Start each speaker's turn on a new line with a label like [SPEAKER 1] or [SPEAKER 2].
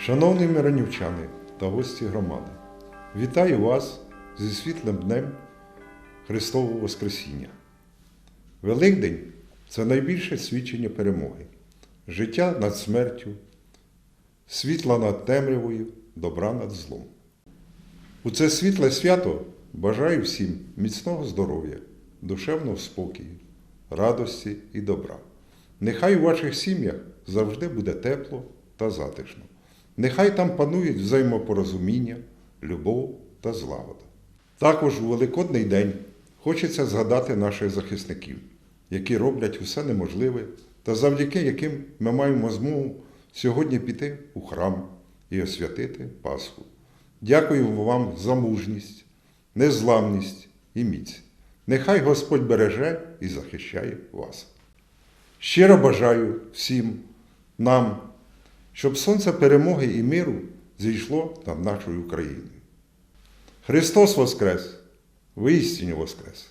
[SPEAKER 1] Шановні миронівчани та гості громади, вітаю вас зі світлим днем Христового Воскресіння. Великдень це найбільше свідчення перемоги, життя над смертю, світла над темрявою, добра над злом. У це світле свято бажаю всім міцного здоров'я, душевного спокою, радості і добра. Нехай у ваших сім'ях завжди буде тепло та затишно. Нехай там панують взаємопорозуміння, любов та злагода. Також у Великодний день хочеться згадати наших захисників, які роблять усе неможливе та завдяки яким ми маємо змогу сьогодні піти у храм і освятити Пасху. Дякую вам за мужність, незламність і міць. Нехай Господь береже і захищає вас. Щиро бажаю всім нам, щоб сонце перемоги і миру зійшло над нашою Україною. Христос Воскрес! Воістину Воскрес!